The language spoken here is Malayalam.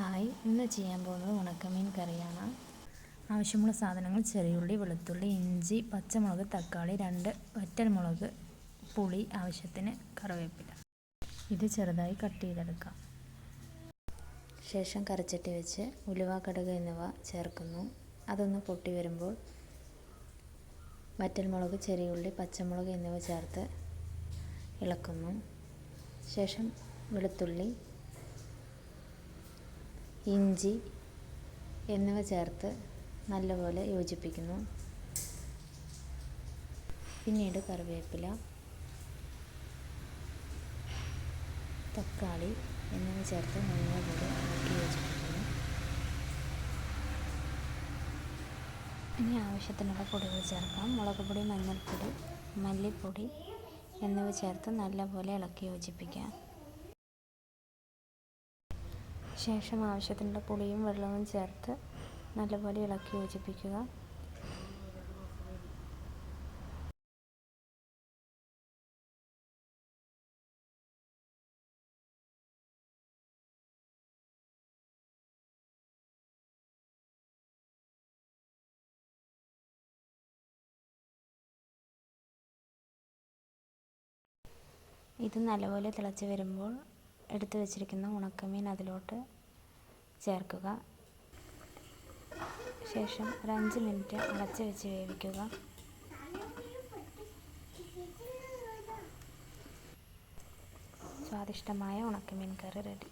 ഹായ് ഇന്ന് ചെയ്യാൻ പോകുന്നത് ഉണക്കമീൻ കറിയാണ്. ആവശ്യമുള്ള സാധനങ്ങൾ ചെറിയുള്ളി വെളുത്തുള്ളി ഇഞ്ചി പച്ചമുളക് തക്കാളി രണ്ട് വറ്റൽമുളക് പുളി ആവശ്യത്തിന് കറിവേപ്പില. ഇത് ചെറുതായി കട്ട് ചെയ്തെടുക്കാം. ശേഷം കറിച്ചട്ടി വെച്ച് ഉലുവ കടുക് എന്നിവ ചേർക്കുന്നു. അതൊന്ന് പൊട്ടി വരുമ്പോൾ വറ്റൽമുളക് ചെറിയുള്ളി പച്ചമുളക് എന്നിവ ചേർത്ത് ഇളക്കുന്നു. ശേഷം വെളുത്തുള്ളി ഇഞ്ചി എന്നിവ ചേർത്ത് നല്ലപോലെ യോജിപ്പിക്കുന്നു. പിന്നീട് കറിവേപ്പില തക്കാളി എന്നിവ ചേർത്ത് നല്ലപോലെ ഇളക്കി യോജിപ്പിക്കുന്നു. ഇനി ആവശ്യത്തിനുള്ള പൊടികൾ ചേർക്കാം. മുളകുപൊടി മഞ്ഞൾപ്പൊടി മല്ലിപ്പൊടി എന്നിവ ചേർത്ത് നല്ലപോലെ ഇളക്കി യോജിപ്പിക്കാം. ശേഷം ആവശ്യത്തിനുള്ള പുളിയും വെള്ളവും ചേർത്ത് നല്ലപോലെ ഇളക്കി യോജിപ്പിക്കുക. ഇത് നല്ലപോലെ തിളച്ച് വരുമ്പോൾ എടുത്തു വച്ചിരിക്കുന്ന ഉണക്കമീൻ അതിലോട്ട് ചേർക്കുക. ശേഷം ഒരു അഞ്ച് മിനിറ്റ് അടച്ച് വെച്ച് വേവിക്കുക. സ്വാദിഷ്ടമായ ഉണക്കമീൻ കറി റെഡി.